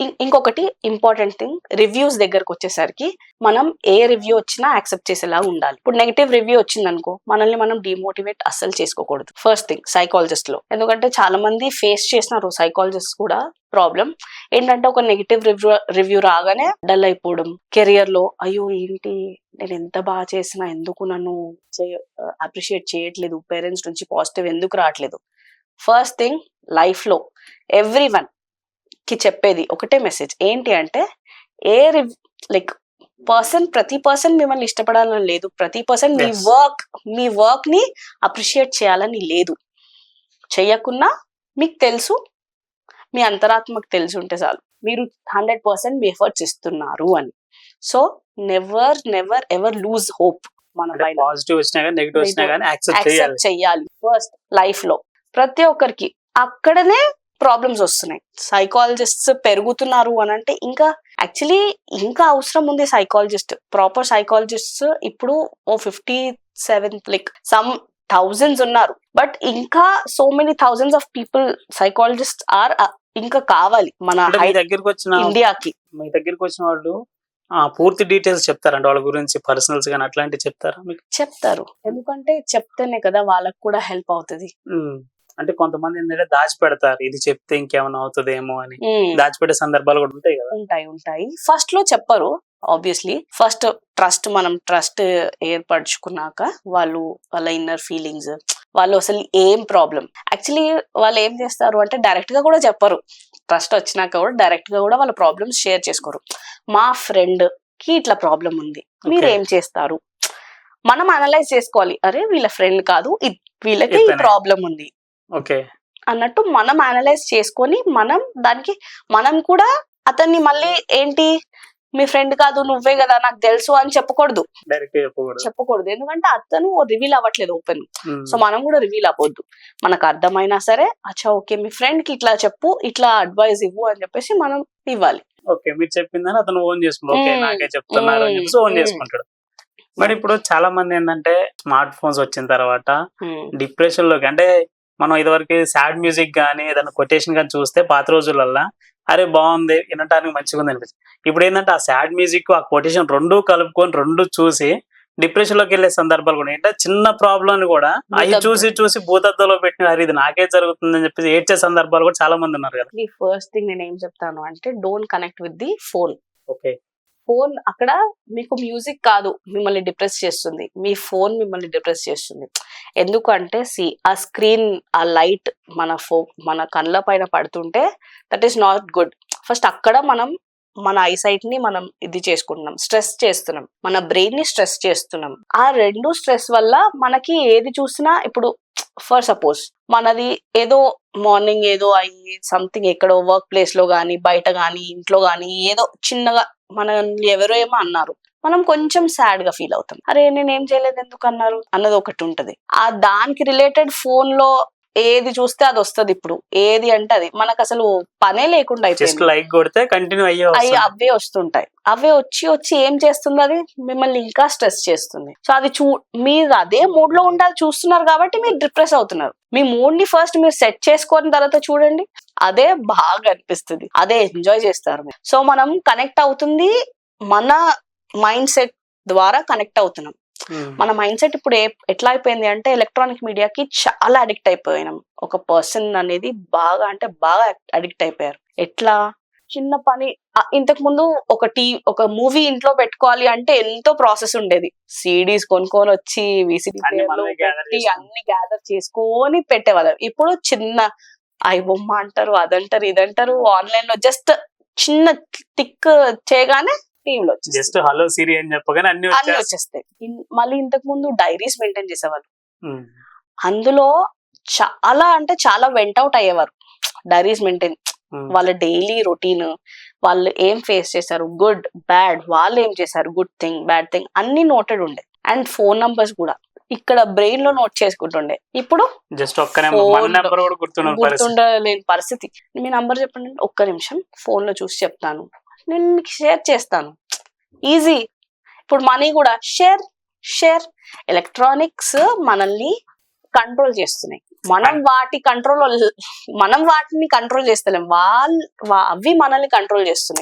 ఇంకొకటి important thing reviews దగ్గరకు వచ్చేసరికి మనం ఏ రివ్యూ వచ్చినా యాక్సెప్ట్ చేసేలా ఉండాలి. ఇప్పుడు నెగిటివ్ రివ్యూ వచ్చింది అనుకో మనల్ని మనం డిమోటివేట్ అస్సలు చేసుకోకూడదు. ఫస్ట్ థింగ్ సైకాలజిస్ట్లో ఎందుకంటే చాలా మంది ఫేస్ చేసినారు సైకాలజిస్ట్ కూడా ప్రాబ్లం ఏంటంటే ఒక నెగిటివ్ రివ్యూ రివ్యూ రాగానే డల్ అయిపోవడం. కెరియర్లో అయ్యో ఏంటి నేను ఎంత బాగా చేసినా ఎందుకు నన్ను అప్రిషియేట్ చేయట్లేదు? పేరెంట్స్ నుంచి పాజిటివ్ ఎందుకు రావట్లేదు? ఫస్ట్ థింగ్ లైఫ్లో ఎవ్రీ వన్ కి చెప్పేది ఒకటే మెసేజ్ ఏంటి అంటే ఏ లైక్ పర్సన్ ప్రతి పర్సన్ మిమ్మల్ని ఇష్టపడాలని లేదు. ప్రతి పర్సన్ మీ. వర్క్ మీ వర్క్ని అప్రిషియేట్ చేయాలని లేదు. చెయ్యకున్నా మీకు తెలుసు మీ అంతరాత్మకు తెలిసి ఉంటే చాలు. మీరు హండ్రెడ్ పర్సెంట్ మీ ఎఫర్ట్స్ ఇస్తున్నారు అని. So never never ever lose hope మన పాజిటివ్ వచ్చినా కానీ నెగిటివ్ వచ్చినా కానీ యాక్సెప్ట్ చేయాలి. ఫస్ట్ లైఫ్లో. ప్రతి ఒక్కరికి. అక్కడనే ప్రాబ్లమ్స్ వస్తున్నాయి. సైకాలజిస్ట్స్ పెరుగుతున్నారు అని అంటే ఇంకా యాక్చువల్లీ ఇంకా అవసరం ఉంది సైకాలజిస్ట్ ప్రాపర్ సైకాలజిస్ట్ ఇప్పుడు ఓ fifty seven like some thousands ఉన్నారు. బట్ ఇంకా so many thousands of people psychologist are ఇంకా కావాలి మన దగ్గరికి వచ్చిన ఇండియాకి మీ దగ్గరికి వచ్చిన వాళ్ళు ఆ, పూర్తి డీటెయిల్స్ చెప్తారండి. వాళ్ళ గురించి పర్సనల్స్ కానీ అట్లాంటివి చెప్తారా మీకు? చెప్తారు. ఎందుకంటే చెప్తేనే కదా వాళ్ళకు కూడా హెల్ప్ అవుతుంది. అంటే కొంతమంది ఏంటంటే దాచిపెడతారు. ఇది చెప్తే ఇంకేమైనా అవుతుందేమో అని. దాచిపెట్టే సందర్భాలు కూడా ఉంటాయి కదా. ఉంటాయి ఉంటాయి. ఫస్ట్లో చెప్పరు ఆబ్వియస్లీ ఫస్ట్ ట్రస్ట్ మనం ట్రస్ట్ ఏర్పరచుకున్నాక వాళ్ళు వాళ్ళ ఇన్నర్ ఫీలింగ్స్ వాళ్ళు అసలు ఏం ప్రాబ్లం యాక్చువల్లీ వాళ్ళు ఏం చేస్తారు అంటే డైరెక్ట్గా కూడా చెప్పరు. ట్రస్ట్ వచ్చినాక కూడా డైరెక్ట్గా కూడా వాళ్ళ ప్రాబ్లమ్స్ షేర్ చేసుకోరు. మా ఫ్రెండ్కి ఇట్లా ప్రాబ్లం ఉంది. మీరు. ఏం చేస్తారు? మనం అనలైజ్ చేసుకోవాలి. అరే వీళ్ళ ఫ్రెండ్ కాదు. వీళ్ళకి ఈ. ప్రాబ్లం ఉంది. ఓకే. అన్నట్టు మనం అనలైజ్ చేసుకొని మనం దానికి మనం కూడా అతన్ని మళ్ళీ ఏంటి మీ ఫ్రెండ్ కాదు నువ్వే కదా నాకు తెలుసు అని చెప్పకూడదు. డైరెక్ట్ చెప్పకూడదు. ఎందుకంటే అతను రివీల్ అవ్వట్లేదు ఓపెన్. సో మనం కూడా రివీల్ అవ్వద్దు. మనకు అర్థమైనా సరే అచ్చా ఓకే మీ ఫ్రెండ్కి ఇట్లా చెప్పు ఇట్లా అడ్వైస్ ఇవ్వు అని చెప్పేసి మనం ఇవ్వాలి. ఓకే మీరు చెప్పిందని అతను ఓన్ చేసుకుంటాడు. Okay um. నాకే చెప్తున్నారు అని చెప్పేసి ఓన్. చేసుకుంటాడు. మరి ఇప్పుడు చాలా మంది ఏంటంటే స్మార్ట్ ఫోన్స్ వచ్చిన తర్వాత డిప్రెషన్లోకి అంటే మనం ఇదివరకు సాడ్ మ్యూజిక్ కానీ ఏదైనా కొటేషన్ కానీ చూస్తే పాత రోజులల్లా అరే బాగుంది వినటానికి మంచిగా ఉంది అనిపించింది ఇప్పుడు ఏంటంటే ఆ సాడ్ మ్యూజిక్ ఆ కొటేషన్ రెండు కలుపుకొని రెండు చూసి డిప్రెషన్లోకి వెళ్ళే సందర్భాలు కూడా ఏంటంటే చిన్న ప్రాబ్లం కూడా అవి. చూసి చూసి భూతత్వంలో పెట్టిన అరే ఇది నాకే జరుగుతుంది అని చెప్పేసి ఏడ్చే సందర్భాలు కూడా చాలా మంది ఉన్నారు కదా. ఫస్ట్ థింగ్ నేను ఏం చెప్తాను అంటే don't connect with the phone okay phone అక్కడ మీకు మ్యూజిక్ కాదు మిమ్మల్ని డిప్రెస్ చేస్తుంది. మీ ఫోన్ మిమ్మల్ని డిప్రెస్ చేస్తుంది. ఎందుకంటే సి ఆ స్క్రీన్ ఆ లైట్ మన ఫో మన కళ్ళ పైన పడుతుంటే that is not good. First అక్కడ మనం మన ఐసైట్ని మనం ఇది చేసుకుంటున్నాం స్ట్రెస్ చేస్తున్నాం మన బ్రెయిన్ని స్ట్రెస్ చేస్తున్నాం. ఆ రెండు స్ట్రెస్ వల్ల మనకి ఏది చూసినా ఇప్పుడు ఫర్ సపోజ్ మనది ఏదో మార్నింగ్ ఏదో అయ్యి సంథింగ్ ఎక్కడో వర్క్ ప్లేస్లో గానీ బయట గానీ ఇంట్లో గానీ ఏదో చిన్నగా మనల్ని ఎవరో ఏమో అన్నారు. మనం కొంచెం సాడ్గా ఫీల్ అవుతాం. అరే నేను ఏం చేయలేదు ఎందుకు అన్నారు? అన్నది ఒకటి ఉంటది. ఆ దానికి రిలేటెడ్ ఫోన్లో ఏది చూస్తే అది వస్తది ఇప్పుడు. ఏది అంటే అది. మనకు అసలు పనే లేకుండా అయిపోయింది. లైక్ కొడితే కంటిన్యూ అయ్యే అవి. అవే వస్తుంటాయి. అవే వచ్చి వచ్చి ఏం చేస్తుంది అది? మిమ్మల్ని ఇంకా స్ట్రెస్ చేస్తుంది. సో అది చూ మీరు అదే మూడ్లో ఉండాలి చూస్తున్నారు కాబట్టి మీరు డిప్రెస్ అవుతున్నారు. మీ మూడ్ని ఫస్ట్ మీరు సెట్ చేసుకున్న తర్వాత చూడండి. అదే బాగా అనిపిస్తుంది. అదే ఎంజాయ్ చేస్తారు. సో మనం కనెక్ట్ అవుతుంది మన మైండ్ సెట్ ద్వారా కనెక్ట్ అవుతున్నాం. మన మైండ్ సెట్ ఇప్పుడు ఎట్లా అయిపోయింది అంటే ఎలక్ట్రానిక్ మీడియాకి చాలా అడిక్ట్ అయిపోయినాం. ఒక పర్సన్ అనేది బాగా అంటే బాగా అడిక్ట్ అయిపోయారు. ఎట్లా? చిన్న పని. ఇంతకు ముందు ఒక టీ ఒక మూవీ ఇంట్లో పెట్టుకోవాలి అంటే ఎంతో ప్రాసెస్ ఉండేది. సిడీస్ కొనుక్కొని వచ్చి చేసుకొని. అన్ని గ్యాదర్ చేసుకొని పెట్టేవాళ్ళం. ఇప్పుడు చిన్న ఐ బొమ్మ అంటారు అదంటారు ఇదంటారు ఆన్లైన్లో జస్ట్ చిన్న టిక్ చేయగానే టీమ్లో వచ్చేస్తుంది. జస్ట్ హలో సిరి అని చెప్పగానే అన్ని అన్ని వచ్చేస్తాయి. మళ్ళీ ఇంతకు ముందు డైరీస్ మెయింటైన్ చేసేవాళ్ళు. అందులో చాలా అంటే చాలా వెంట్ అవుట్ అయ్యేవారు. Diaries maintain. వాళ్ళ డైలీ రొటీన్ వాళ్ళు ఏం ఫేస్ చేశారు? గుడ్ బ్యాడ్ వాళ్ళు ఏం చేశారు? గుడ్ థింగ్ బ్యాడ్ థింగ్ అన్ని నోటెడ్ ఉండే. అండ్ ఫోన్ నంబర్స్ కూడా. ఇక్కడ బ్రెయిన్లో నోట్ చేసుకుంటుండే. ఇప్పుడు జస్ట్ ఒక్క గుర్తుండలేని పరిస్థితి. మీ నంబర్ చెప్పండి. ఒక్క నిమిషం. ఫోన్లో చూసి చెప్తాను. నేను మీకు షేర్ చేస్తాను. ఈజీ ఇప్పుడు మనీ కూడా షేర్ షేర్ ఎలక్ట్రానిక్స్ మనల్ని కంట్రోల్ చేస్తున్నాయి. మనం వాటి కంట్రోల్ మనం వాటిని కంట్రోల్ చేస్తలేం. వాళ్ళు అవి మనల్ని కంట్రోల్ చేస్తున్నాయి.